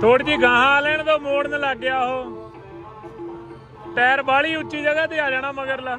ਥੋੜੀ ਜੀ ਗਾਹਾਂ ਲੈਣ ਤੋਂ ਮੋੜਨ ਲੱਗ ਗਿਆ ਉਹ। ਟਾਇਰ ਬਾਹਲੀ ਉੱਚੀ ਜਗ੍ਹਾ ਤੇ ਆ ਜਾਣਾ ਮਗਰਲਾ।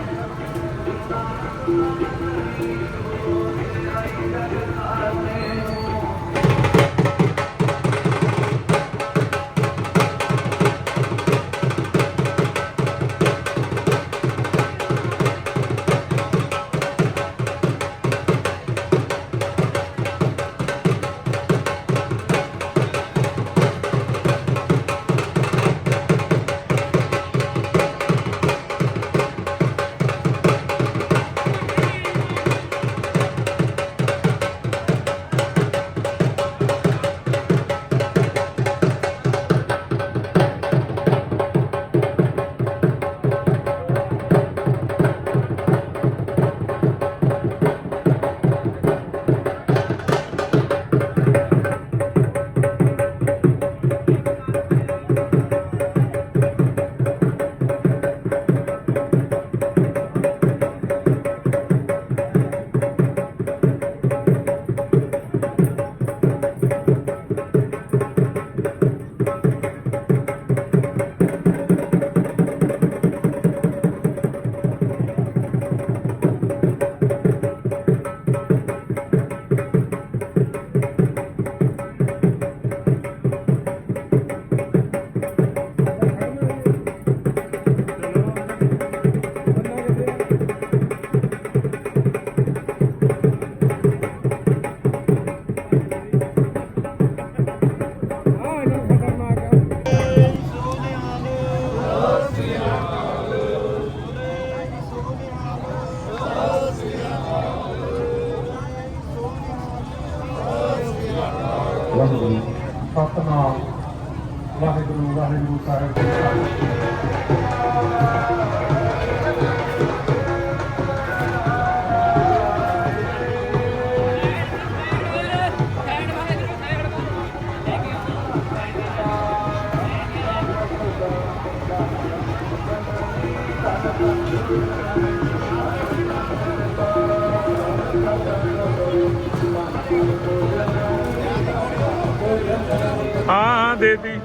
ਹਾਂ ਹਾਂ ਦੇਤੀ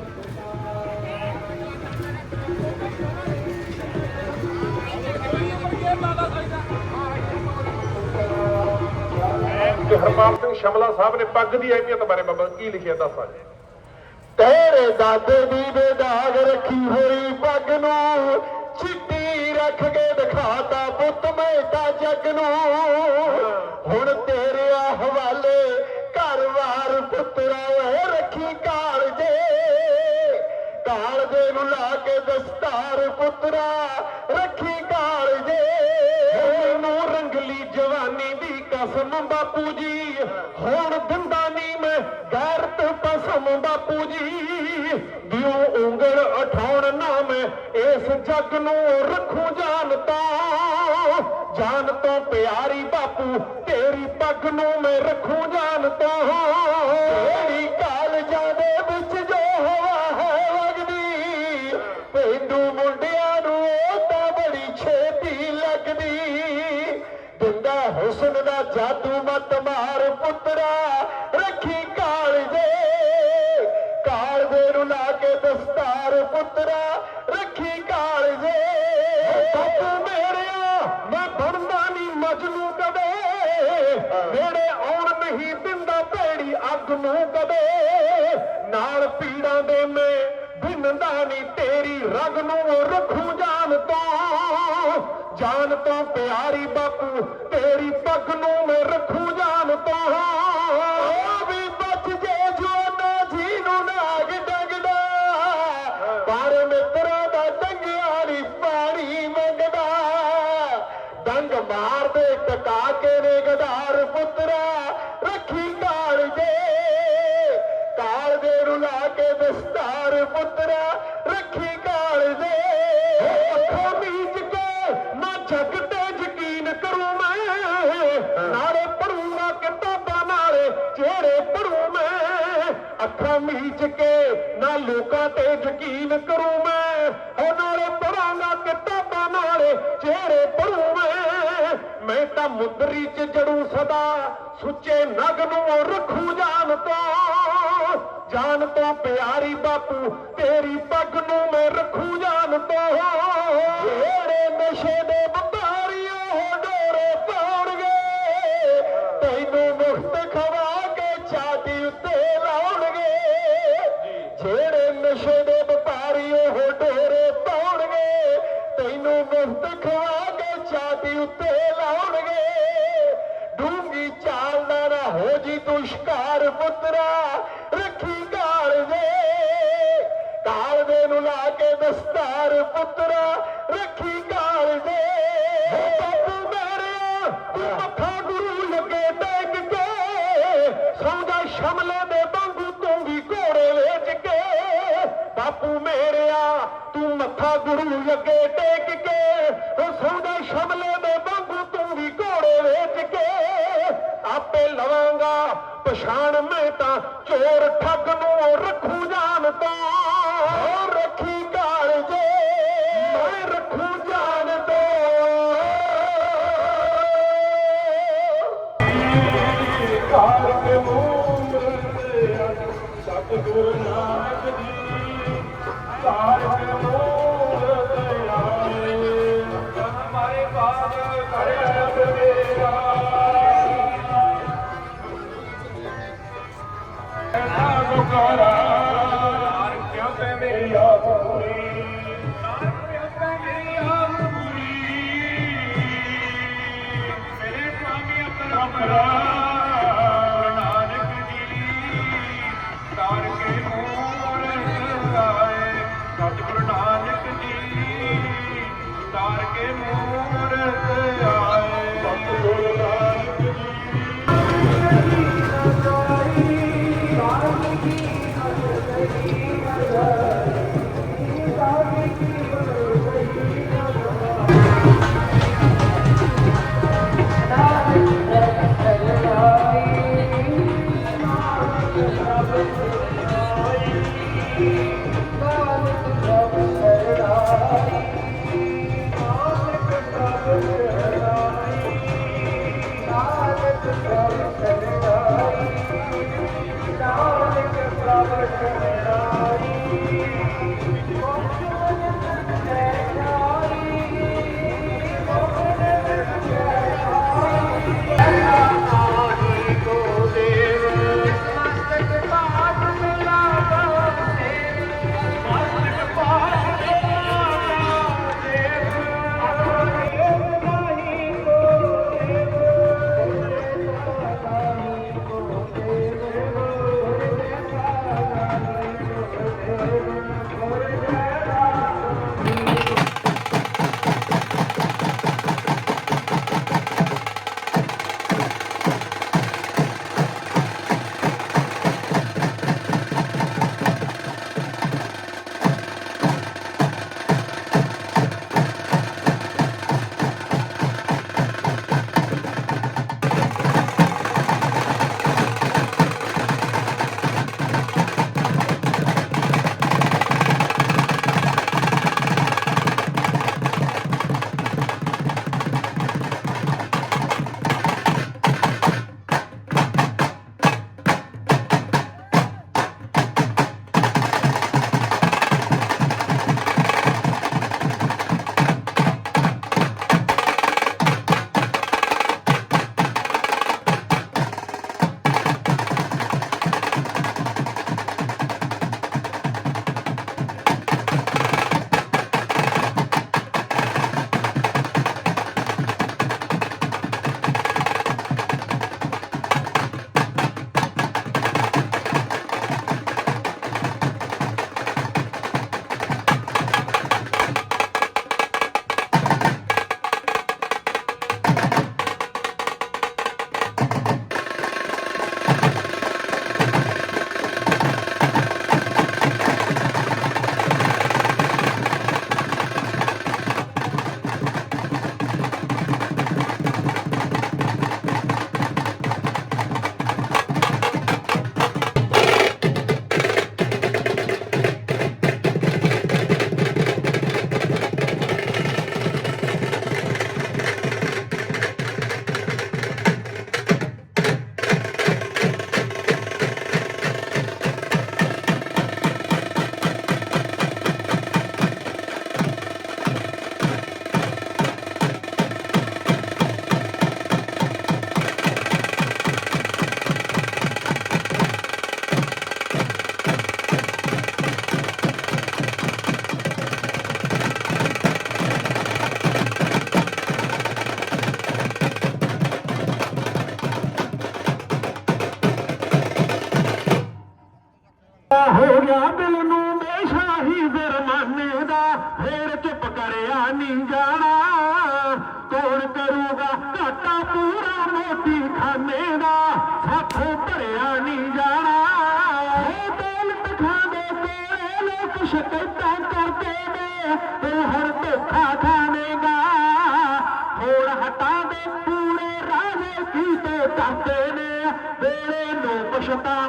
ਹਰਪਾਲ ਸਿੰਘ ਸ਼ਮਲਾ ਸਾਹਿਬ ਨੇ ਪੱਗ ਦੀ ਅਹਿਮੀਅਤ ਬਾਰੇ ਬਾਬਾ ਕੀ ਲਿਖਿਆ ਦੱਸਾਂ ਜੀ। ਤੇਰੇ ਦਾਦੇ ਦੀ ਬੇਦਾਗ ਰੱਖੀ ਹੋਈ ਪੱਗ ਨੂੰ ਚਿੱਟੀ ਰੱਖ ਕੇ ਦਿਖਾਤਾ ਪੁੱਤ ਮੈਂ ਤਾਂ ਜੱਗ ਨੂੰ। ਹੁਣ ਤੇਰੇ ਆ ਹਵਾਲੇ ਘਰ-ਵਾਰ ਪੁੱਤਰਾ ਓਏ ਰੱਖੀ ਕਾਲਜੇ ਕਾਲਜੇ ਨੂੰ ਲਾ ਕੇ ਦਸਤਾਰ ਪੁੱਤਰਾ ਰੱਖੀ ਕਾਲਜੇ ਮੈਨੂੰ ਰੰਗਲੀ ਜਵਾਨੀ ਦੀ ਕਸਮ ਬਾਪੂ ਜੀ। ਹੁਣ ਦਿੰਦਾ ਨਹੀਂ ਮੈਂ ਗੈਰਤ ਪਸਮ ਬਾਪੂ ਜੀ। ਦਿਓ ਉਂਗਲ ਉਠਾਉਣ ਨਾ ਮੈਂ ਇਸ ਜੱਗ ਨੂੰ ਰੱਖੂ ਜਾਣਤਾ ਜਾਨ ਤੋਂ ਪਿਆਰੀ ਬਾਪੂ ਪੱਗ ਨੂੰ ਮੈਂ ਰੱਖੂ ਜਾਣਤਾ ਤੇਰੀ ਨੂੰ ਕਦੇ। ਨਾਲ ਪੀੜਾਂ ਦੇ ਮੈਂ ਬਿੰਦਾ ਨਹੀਂ ਤੇਰੀ ਰਗ ਨੂੰ ਰੱਖੂ ਜਾਨ ਤੋਂ। ਜਾਨ ਤੋਂ ਪਿਆਰੀ ਬਾਪੂ, ਤੇਰੀ ਪੱਗ ਨੂੰ ਮੈਂ ਰੱਖੂ ਪੁੱਤਰਾ ਰੱਖੀ ਕਾਲ ਜੇ ਅੱਖਾਂ ਮੀਚ ਕੇ ਨਾ ਜੱਗ ਤੇ ਯਕੀਨ ਕਰੂੰ ਮੈਂ। ਨਾਲੇ ਪੜੂੰਗਾ ਕਿਤਾਬਾਂ ਨਾਲੇ ਜਿਹੜੇ ਪੜੂੰ ਮੈਂ। ਅੱਖਾਂ ਮੀਚ ਕੇ ਨਾ ਲੋਕਾਂ ਤੇ ਯਕੀਨ ਕਰੂੰ ਮੈਂ। ਉਹ ਨਾਲੇ ਪੜਾਂਗਾ ਤਾਂ ਮੁੰਦਰੀ ਚ ਜੜੂ ਸਦਾ, ਸੁੱਚੇ ਨਗ ਨੂੰ ਰੱਖੂ ਜਾਨ ਤੋਂ। ਜਾਨ ਤੋਂ ਪਿਆਰੀ ਬਾਪੂ, ਤੇਰੀ ਪੱਗ ਨੂੰ ਮੈਂ ਰੱਖੂ ਜਾਨ ਤੋਂ। ਜਿਹੜੇ ਨਸ਼ੇ ਦੇ ਵਪਾਰੀਓ ਡੋਰੇ ਪਾਉਣਗੇ, ਤੈਨੂੰ ਮੁਫ਼ਤ ਖਵਾ ਕੇ ਛਾਤੀ ਉੱਤੇ ਲਾਉਣਗੇ। ਜਿਹੜੇ ਨਸ਼ੇ ਦੇ ਵਪਾਰੀ ਉਹ ਡੋਰੇ ਪਾਉਣਗੇ, ਤੈਨੂੰ ਮੁਫਤ ਖਵਾ ਛਾਤੀ ਉੱਤੇ ਲਾਉਣਗੇ। ਡੂੰਗੀ ਚਾਲ ਦਾ ਨਾ ਹੋ ਜੀ ਤੂੰ ਸ਼ਿਕਾਰ ਪੁੱਤਰਾ ਰੱਖੀ ਕਾਲ ਦੇ ਕਾਲ ਦੇ ਨੂੰ ਲਾ ਕੇ ਦਸਤਾਰ ਪੁੱਤਰਾ ਰੱਖੀ ਕਾਲ ਦੇ ਬਾਪੂ ਮੇਰਿਆ ਤੂੰ ਮੱਥਾ ਗੁਰੂ ਲੱਗੇ ਟੇਕ ਕੇ। ਸੌਂਦਾ ਸ਼ਮਲੇ ਦੇ ਵਾਂਗੂ ਤੂੰ ਵੀ ਘੋੜੇ ਵੇਚ ਕੇ। ਬਾਪੂ ਮੇਰਿਆ ਤੂੰ ਮੱਥਾ ਗੁਰੂ ਲੱਗੇ ਟੇਕ ਕੇ। ਉਹ ਸੌਂਦਾ ਚੋਰ ਠੱਗ ਨੂੰ ਰੱਖੂ ਜਾਣ ਤੋਂ।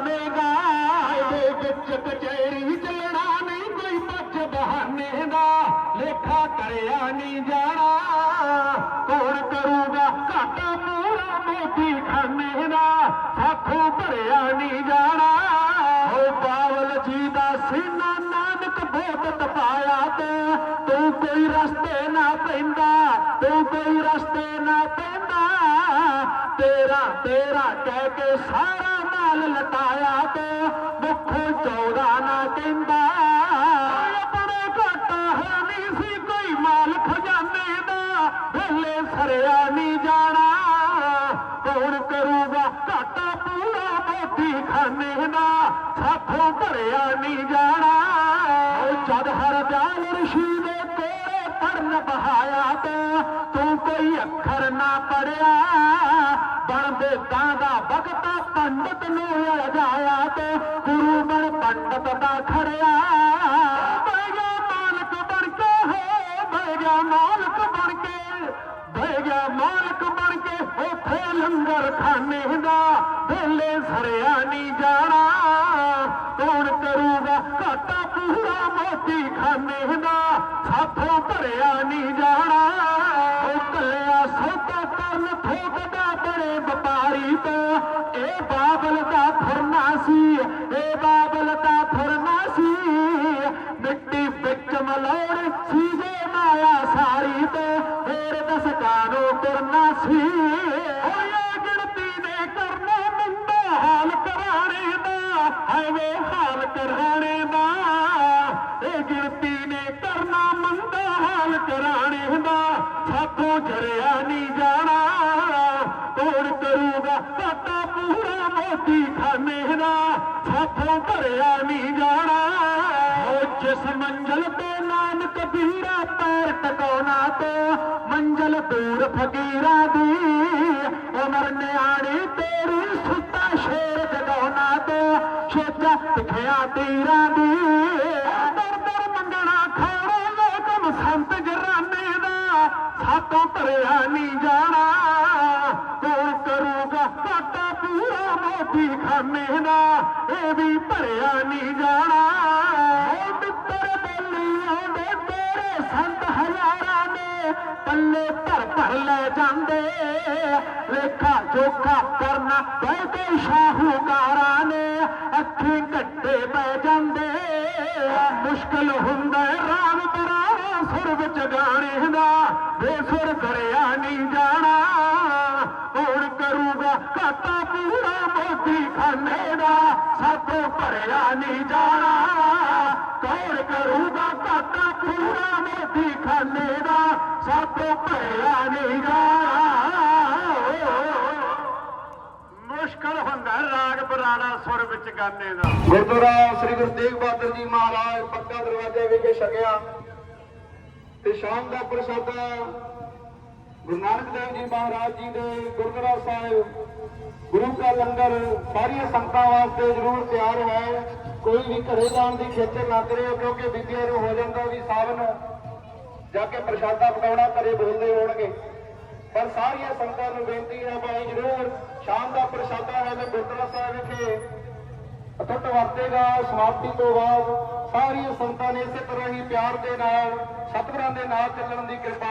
ਪਛਤਾਵੇਂਗਾ ਇਹਦੇ ਵਿੱਚ ਕਚਹਿਰੀ ਚੱਲਣਾ ਨਹੀਂ ਕੋਈ ਪੱਜ ਬਹਾਨੇ ਦਾ ਲੇਖਾ ਕਰਿਆ ਨਹੀਂ ਜਾਣਾ ਕੌਣ ਕਰੂਗਾ ਘਾਟਾ ਪੂਰਾ ਮੋਤੀ ਖਾਨੇ ਦਾ ਸਾਥੋਂ ਭਰਿਆ ਨਹੀਂ ਜਾਣਾ ਓ ਬਾਵਲ ਜੀ ਦਾ ਸੀਨਾ ਨਾਨਕ ਬਹੁਤ ਤਪਾਇਆ ਤੇ ਤੂੰ ਕੋਈ ਰਸਤੇ ਨਾ ਪੈਂਦਾ, ਤੂੰ ਕੋਈ ਰਸਤੇ ਨਾ ਪੈਂਦਾ। ਤੇਰਾ ਤੇਰਾ ਕਹਿ ਕੇ ਸਾਰਾ ਮਾਲ ਲਟਾਇਆ ਤੂੰ, ਮੁੱਖੋਂ ਚੌਦਾ ਨਾ ਕਹਿੰਦਾ। ਆਪਣੇ ਘਾਟਾ ਹੈ ਨਹੀਂ ਸੀ, ਕੋਈ ਮਾਲ ਖਜ਼ਾਨੇ ਦਾ, ਵੇਲੇ ਸਰਿਆ ਨਹੀਂ ਜਾਣਾ। ਕੌਣ ਕਰੂਗਾ ਘਾਟਾ ਪੂਰਾ ਮੋਤੀ ਖਾਨੇ ਦਾ, ਸਾਥੋਂ ਭਰਿਆ ਨਹੀਂ ਜਾਣਾ। ਉਹ ਜਦ ਹਰ ਜਾਲ ਰਸ਼ੀ ਦੇ ਬਹਾਇਆ ਤੇ ਤੂੰ ਕੋਈ ਅੱਖਰ ਨਾ ਪੜਿਆ। ਬਣ ਬੇਦਾਂ ਦਾ ਵਕਤਾ ਪੰਡਤ ਨੂੰ ਅਜਾਇਆ ਤੇ ਗੁਰੂ ਬਣ ਪੰਡਤ ਦਾ ਖੜਿਆ। ਬਹਿ ਮਾਲਕ ਬਣ ਕੇ ਹੋ, ਬਹਿ ਮਾਲਕ ਬਣ ਕੇ, ਬਹਿ ਮਾਲਕ ਬਣ ਕੇ ਉਥੇ ਲੰਗਰ ਖਾਨੇ ਦਾ ਵੇਲੇ ਸਰਿਆ ਨਹੀਂ ਜਾਣਾ। ਕੌਣ ਕਰੂਗਾ ਘਾਟਾ ਪੂਰਾ ਮੋਤੀ ਦਾ ਸਾਥੋਂ ਭਰਿਆ ਨਹੀਂ ਜਾਣਾ। ਉਹ ਕੱਲਿਆ ਸੌਦਾ ਕਰਨ ਠੋਕਦਾ ਬੜੇ ਵਪਾਰੀ ਤੋਂ। ਇਹ ਬਾਬਲ ਦਾ ਫਰਨਾ ਸੀ, ਇਹ ਬਾਬਲ ਦਾ ਫਰਨਾ ਸੀ। ਮਿੱਟੀ ਵਿੱਚ ਮਲਾਉਣ ਸੀ ਜੇ ਮਾਇਆ ਸਾਰੀ ਤੇ ਫੇਰ ਦਸਕਾਂ ਨੂੰ ਤੁਰਨਾ ਸੀ? ਖਾਨੇ ਸਾਥੋਂ ਭਰਿਆ ਨਹੀਂ ਜਾਣਾ। ਉਹ ਜਿਸ ਮੰਜ਼ਲ ਤੇ ਨਾਨਕ ਵੀਰਾ ਪੈਰ ਟਿਕਾਉਣਾ ਤੇ ਮੰਜ਼ਲ ਦੂਰ ਫਕੀਰਾ ਦੀ। ਉਮਰ ਨਿਆਣੀ ਤੇਰੀ ਸੁੱਤਾ ਸ਼ੇਰ ਜਗਾਉਣਾ ਤੇ ਛੇਜਾ ਤਿਖਿਆ ਤੀਰਾਂ ਦੀ। ਮੋਤੀ ਖਾਨੇ ਦਾ, ਇਹ ਵੀ ਭਰਿਆ ਨਹੀਂ ਜਾਣਾ। ਉਹ ਮਿੱਤਰ ਬੋਲੀਆਂ ਦੇ ਤੇਰੇ ਸੰਤ ਹਜ਼ਾਰਾਂ ਨੇ ਪੱਲੇ ਭਰ ਭਰ ਲੈ ਜਾਂਦੇ। ਲੇਖਾ ਜੋਖਾ ਕਰਨਾ ਬੈਠੇ ਸ਼ਾਹੂਕਾਰਾਂ ਨੇ, ਅੱਖੀਂ ਘੱਟੇ ਪੈ ਜਾਂਦੇ। ਮੁਸ਼ਕਲ ਹੁੰਦਾ ਰਾਮ ਰਾਗ ਸੁਰ ਵਿੱਚ ਗਾਣੇ ਦਾ, ਬੇਸੁਰ ਕਰਿਆ ਨਹੀਂ ਜਾਣਾ। ਕੌਣ ਕਰੂਗਾ? ਘਾਟਾ ਪੂਰਾ ਮੋਤੀ ਖਾਨੇ ਦਾ। ਸਾਥੋਂ ਭਰਿਆ ਨਹੀਂ ਜਾਣਾ। ਕੌਣ ਕਰੂਗਾ? ਘਾਟਾ ਪੂਰਾ ਮੋਤੀ ਖਾਨੇ ਦਾ। ਸਾਥੋਂ ਭਰਿਆ ਨਹੀਂ ਜਾਣਾ। ਮੁਸ਼ਕਲ ਹੁੰਦਾ ਹੈ ਰਾਗ ਬਰਾੜਾ ਸੁਰ ਵਿੱਚ ਗਾਣੇ ਦਾ। ਗੁਰਦੁਆਰਾ ਸ੍ਰੀ ਗੁਰੂ ਤੇਗ ਬਹਾਦਰ ਜੀ ਮਹਾਰਾਜ, ਪੱਕਾ ਦਰਵਾਜ਼ੇ ਵਿਖੇ ਛਕਿਆ। ਤੇ ਸ਼ਾਮ ਦਾ ਪ੍ਰਸ਼ਾਦਾ ਗੁਰੂ ਨਾਨਕ ਦੇਵ ਜੀ ਮਹਾਰਾਜ ਜੀ ਦੇ ਗੁਰਦੁਆਰਾ ਸਾਹਿਬ, ਗੁਰੂ ਕਾ ਲੰਗਰ, ਸਾਰੀਆਂ ਸੰਗਤਾਂ ਵਾਸਤੇ ਜ਼ਰੂਰ ਤਿਆਰ ਹੈ। ਕੋਈ ਵੀ ਘਰੇ ਜਾਣ ਦੀ ਖੇਚਲ ਨਾ ਕਰਿਓ ਕਿਉਂਕਿ ਬੀਬੀਆਂ ਨੂੰ ਹੋ ਜਾਂਦਾ ਵੀ ਸਾਵਨ ਜਾ ਕੇ ਪ੍ਰਸ਼ਾਦਾ ਪਕਾਉਣਾ ਘਰੇ ਬੋਲਦੇ ਹੋਣਗੇ। ਪਰ ਸਾਰੀਆਂ ਸੰਗਤਾਂ ਨੂੰ ਬੇਨਤੀ ਹੈ ਭਾਈ ਜ਼ਰੂਰ, ਸ਼ਾਮ ਦਾ ਪ੍ਰਸ਼ਾਦਾ ਹੈ ਤੇ ਗੁਰਦੁਆਰਾ ਸਾਹਿਬ ਵਿਖੇ ਅਟੁੱਟ ਵਰਤੇਗਾ। ਸਮਾਪਤੀ ਤੋਂ ਬਾਅਦ ਸਾਰੀਆਂ ਸੰਗਤਾਂ ਨੇ ਇਸੇ ਤਰ੍ਹਾਂ ਹੀ ਪਿਆਰ ਦੇ ਨਾਲ, ਸਤਿਗੁਰਾਂ ਦੇ ਨਾਲ ਚੱਲਣ ਦੀ ਕਿਰਪਾ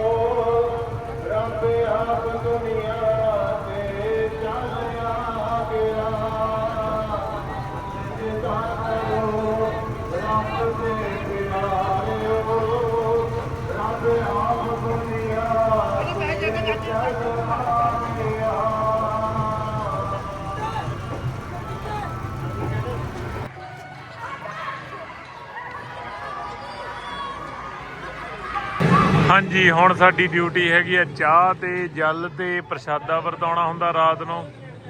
ਹਾਂਜੀ, ਹੁਣ ਸਾਡੀ ਡਿਊਟੀ ਹੈਗੀ ਆ ਚਾਹ ਤੇ ਜਲ ਤੇ ਪ੍ਰਸ਼ਾਦਾ ਵਰਤਾਉਣਾ ਹੁੰਦਾ ਰਾਤ ਨੂੰ।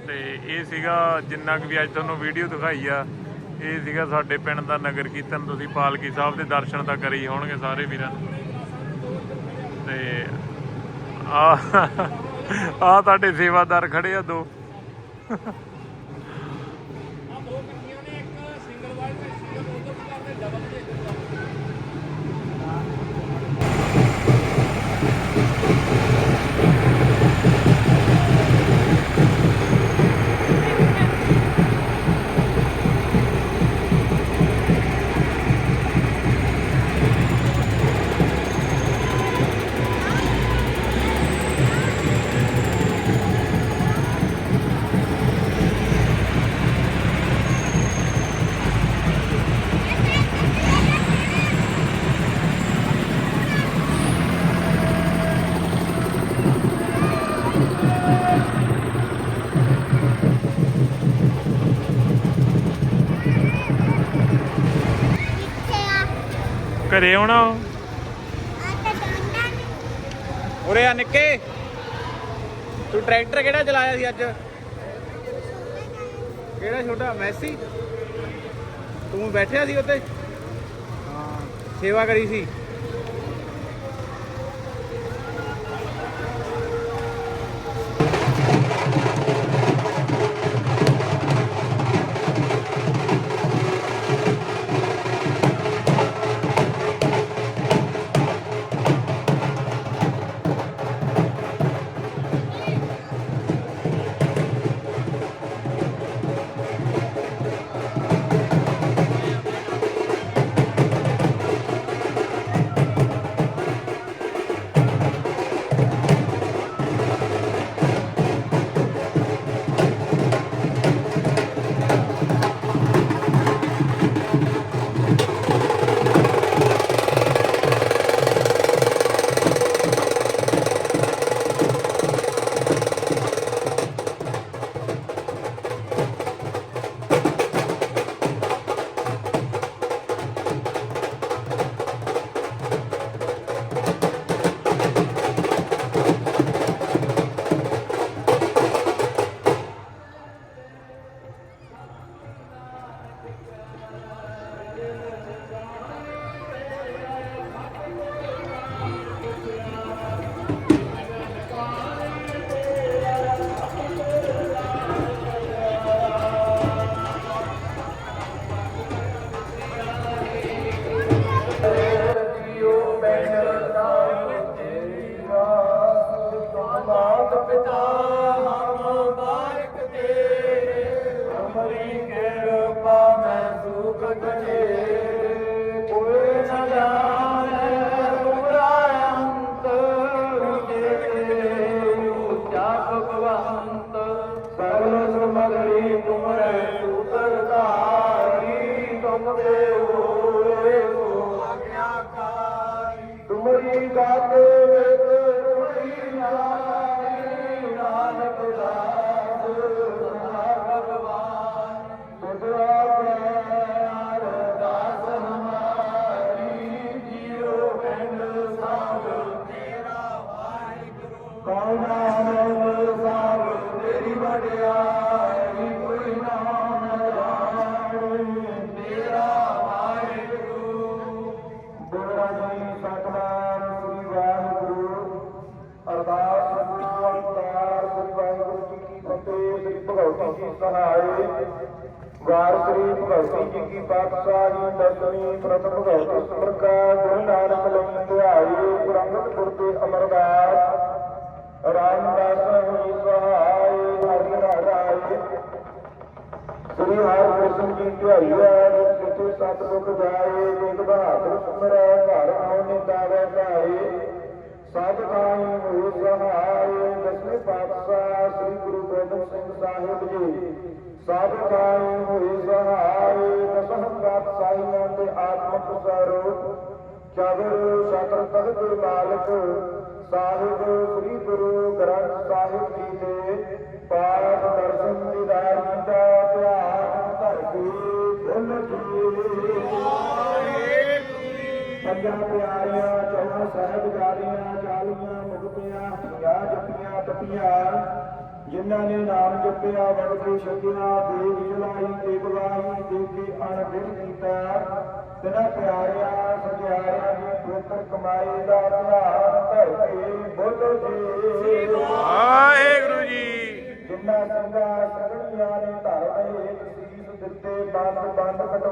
ਤੇ ਇਹ ਸੀਗਾ ਜਿੰਨਾ ਕੁ ਵੀ ਅੱਜ ਤੁਹਾਨੂੰ ਵੀਡੀਓ ਦਿਖਾਈ ਆ, ਇਹ ਸੀਗਾ ਸਾਡੇ ਪਿੰਡ ਦਾ ਨਗਰ ਕੀਰਤਨ। ਤੁਸੀਂ ਪਾਲਕੀ ਸਾਹਿਬ ਦੇ ਦਰਸ਼ਨ ਤਾਂ ਕਰੀ ਹੋਣਗੇ ਸਾਰੇ ਵੀਰਾਂ ਤੇ ਆ ਆ ਤੁਹਾਡੇ ਸੇਵਾਦਾਰ ਖੜੇ ਆ ਦੋ। ਘਰੇ ਆਉਣਾ। ਉਰੇ ਆ ਨਿੱਕੇ। ਤੂੰ ਟਰੈਕਟਰ ਕਿਹੜਾ ਚਲਾਇਆ ਸੀ ਅੱਜ? ਕਿਹੜਾ ਛੋਟਾ? ਮੈਸੀ? ਤੂੰ ਬੈਠਿਆ ਸੀ ਉੱਤੇ ਹਾਂ, ਸੇਵਾ ਕਰੀ ਸੀ। ਕੌਣ ਨਾਮ ਸਾਧ ਤੇਰੀ ਵਡਿਆਈ ਕੋਈ ਨਾਮ ਜਾਣੇ ਤੇਰਾ ਵਾਹਿਗੁਰੂ। ਬੋੜਾ ਜੀ ਸਤਨਾਮ ਸ੍ਰੀ ਵਾਹਿਗੁਰੂ। ਅਰਦਾਸ ਅਵਤਾਰ ਸ੍ਰੀ ਵਾਹਿਗੁਰੂ ਜੀ ਕੀ ਫਤਿਹ, ਸ੍ਰੀ ਭਗਵਤੀ ਜੀ ਸਹਾਇ ਵਾਰ ਸ੍ਰੀ ਭਗਵਤੀ ਜੀ ਕੀ ਪਾਤਸ਼ਾਹੀ ਦਸਵੀਂ, ਪ੍ਰਥਮ ਭਗਵਤੀ ਸਿਮਰਕਾ ਗੁਰੂ ਨਾਨਕ ਲਈ ਧਿਆਈ ਗੁਰੰਗਤ ਗੁਰ ਸ੍ਰੀ ਹਰਿਕ੍ਰਿਸ਼ਨ ਜੀ ਧਿਆਈ ਹੈ ਜਿਥੇ ਸਤਿਗੁਰ ਜਾਏ, ਵੇਦ ਬਹਾਦਰ ਸੁਮਰੈ, ਘਰ ਆਉ ਨਿਤਾਰੇ ਧਾਏ। ਸਭ ਕਾਈ ਹੋਏ ਦਸਵੇਂ ਪਾਤਸ਼ਾਹ ਸ੍ਰੀ ਗੁਰੂ ਗੋਬਿੰਦ ਸਿੰਘ ਸਾਹਿਬ ਜੀ। ਸਭ ਕਾਈ ਹੋਏ ਸਹਾਏ ਪਾਤਸ਼ਾਹੀਆਂ ਦੇ ਆਤਮਕ ਸਰੂਪ। ਚਬਰ ਸਤਰ ਤਖਤ ਮਾਲਕ, ਸਾਹਿਬ ਸ੍ਰੀ ਗੁਰੂ ਗ੍ਰੰਥ ਸਾਹਿਬ ਜੀ ਦੇ ਪਾਠ ਦਰਸ਼ਨ ਦੀਦਾਰ ਕੀਤਾ ਪੰਜਾਂ ਪਿਆਰਿਆਂ ਚੌਹਾਂ ਆਸਣ ਸਹਿਬ ਜਾਰੀਆਂ ਚਾਲੀਆਂ ਮੁਕਤੀਆਂ ਪੰਜਾਹ ਜਪੀਆਂ ਤਪੀਆਂ ਜਿਨ੍ਹਾਂ ਨੇ ਨਾਮ ਜਪਿਆ ਵਰਤੇ ਛਕਿਆ ਦੇਵ ਜਲਾਈ ਤੇ ਬਗਾਈ ਦੇ ਕੇ ਅਣਗਿਣ ਕੀਤਾ। ਤਿਨਾ ਪਿਆਰਿਆਂ ਸਜਿਆਰਿਆਂ ਦੀ ਪਵਿੱਤਰ ਕਮਾਈ ਦਾ ਧਿਆਨ ਧਰ ਕੇ ਬੋਲੋ ਜੀ। ਵਾਹਿਗੁਰੂ ਜੀ। ਜਿੰਨਾ ਸਿੰਘਾਂ ਸਗਣੀਆਂ ਨੇ ਧਰ ਦੇ ਇੱਕ ਸੀਸ ਦਿੱਤੇ ਬੰਦ ਬੰਦ ਕਟਵਾਏ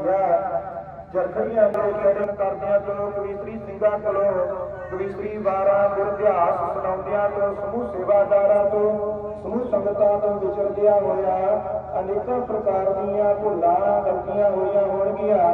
ਕੋਪਰੀਆਂ ਜਰਖੜੀਆਂ ਦੇ ਚੜਨ ਕਰਦਿਆਂ ਤੋਂ ਕਵੀਤਰੀ ਸਿੰਘਾਂ ਕੋਲੋਂ ਕਵੀਤਰੀ ਵਾਰਾਂ ਗੁਰ ਸੁਣਾਉਂਦਿਆਂ ਤੋਂ, ਸਮੂਹ ਸੇਵਾਦਾਰਾਂ ਤੋਂ, ਸਮੂਹ ਸੰਗਤਾਂ ਤੋਂ ਵਿਚਰਦਿਆਂ ਹੋਇਆ ਅਨੇਕਾਂ ਪ੍ਰਕਾਰ ਦੀਆਂ ਭੁੱਲਾਂ ਗਲਤੀਆਂ ਹੋਈਆਂ ਹੋਣਗੀਆਂ।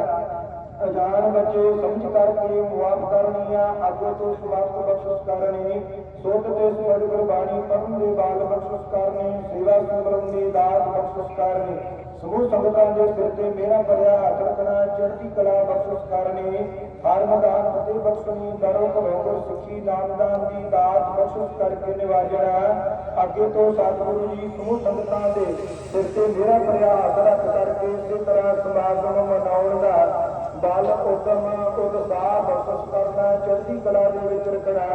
ਅਜਾਨ ਬੱਚੇ ਸਮਝ ਕਰਕੇ ਮੁਆਫ ਕਰਨੀਆਂ, ਅੱਗੇ ਤੋਂ ਸਵਾਗਤ ਬਖਸ਼ਿਸ਼ ਕਰਨੀ ਸੋਤ ਤੇ ਸੋਧ ਗੁਰਬਾਣੀ ਪੜਨ ਦੇ ਬਾਅਦ ਬਖਸ਼ਿਸ਼ ਕਰਨੀ, ਸੇਵਾ ਸਿਮਰਨ ਦੀ ਦਾਤ ਬਖਸ਼ਿਸ਼ ਕਰਨੀ। ਸਮੂਹ ਸੰਗਤਾਂ ਦੇ ਸਿਰ ਤੇ ਮੇਰਾ ਭਰਿਆ ਹੱਥ ਰੱਖਣਾ ਚੜ੍ਹਦੀ ਕਲਾ ਬਖਸ਼ਿਸ਼ ਕਰਨੀ, ਹਰ ਮਦਾਨ ਫਤਿਹ ਬਖਸ਼ਣੀ ਕਰੋ ਭਰੋ ਸੁਖੀ, ਨਾਮਦਾਨ ਦੀ ਦਾਤ ਬਖਸ਼ਿਸ਼ ਕਰਕੇ ਨਿਵਾਜਣਾ। ਅੱਗੇ ਤੋਂ ਸਤਿਗੁਰੂ ਜੀ ਸਮੂਹ ਸੰਗਤਾਂ ਦੇ ਸਿਰ ਤੇ ਮੇਰਾ ਭਰਿਆ ਹੱਥ ਰੱਖ ਕਰਕੇ ਇਸੇ ਤਰ੍ਹਾਂ ਸਮਾਗਮ ਮਨਾਉਣ ਦਾ ਬਲ ਉਦਮ, ਉਤਸ਼ਾਹ ਬਖਸ਼ਿਸ਼ ਕਰਨਾ, ਚੜ੍ਹਦੀ ਕਲਾ ਦੇ ਵਿੱਚ ਰੱਖਣਾ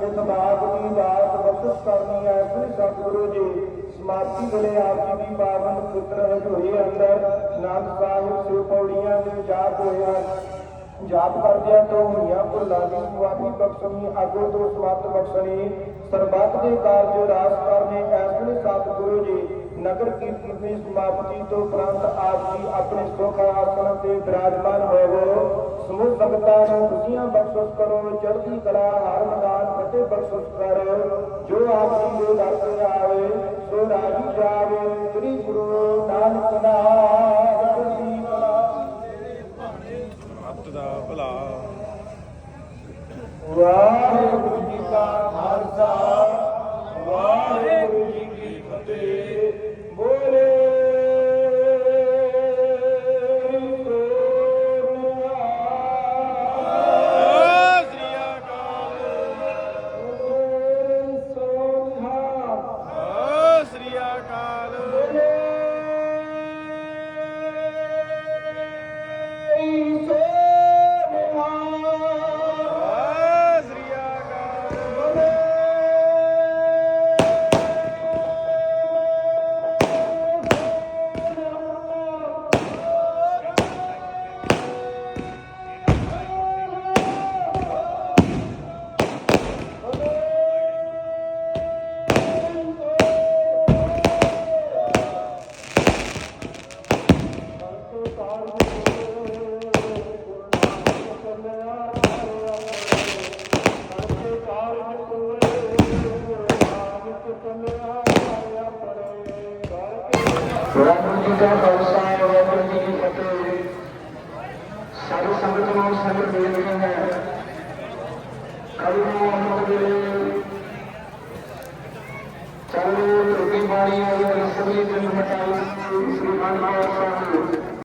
ਕਿ ਸਮਾਜ ਦੀ ਦਾਤ ਬਖਸ਼ਿਸ਼ ਕਰਨੀ ਹੈ। ਸ੍ਰੀ ਸਤਿਗੁਰੂ ਜੀ ਸਮਾਪਤੀ ਵੇਲੇ ਆਪ ਜੀ ਦੀ ਪਾਵਨ ਪੁੱਤਰ ਹਜ਼ੂਰੀ ਅੰਦਰ, ਨਾਮ ਸਾਹਿਬ ਸੇ ਪੌੜੀਆਂ ਦੇ ਜਾਪ ਹੋਇਆ ਜਾਪ ਕਰਦਿਆਂ ਤੋਂ ਹੋਈਆਂ ਭੁੱਲਾਂ ਦੀ ਮੁਆਫੀ ਬਖਸ਼ਣੀ, ਆਗੋ ਤੋਂ ਸਮਾਪਤ ਬਖਸ਼ਣੀ, ਸਰਬੱਤ ਦੇ ਕਾਰਜ ਰਾਸ ਕਰਨੇ ਐਸਲੇ ਸਤਿਗੁਰੂ ਜੀ ਨਗਰ ਕੀਰਤਨ ਦੀ ਸਮਾਪਤੀ ਤੋਂ ਉਪਰੰਤ ਆਪ ਜੀ ਆਪਣੇ ਸੁਖ ਆਸਣ ਤੇ ਵਿਰਾਜਮਾਨ ਹੋਵੋ। ਸਮੂਹ ਸੰਗਤਾਂ ਨੂੰ ਖੁਸ਼ੀਆਂ ਬਖਸ਼ਿਸ਼ ਕਰੋ, ਚੜ੍ਹਦੀ ਕਲਾ ਹਰ ਮੈਦਾਨ ਫਤਿਹ ਬਖਸ਼ਿਸ਼ ਕਰੋ। ਜੋ ਆਪ ਜੀ ਦੇ ਦਰ ਤੇ ਆਵੇ, ਸੋ ਰਾਜੀ ਜਾਵੇ। ਸ੍ਰੀ ਗੁਰੂ ਨਾਨਕ ਨਾਮ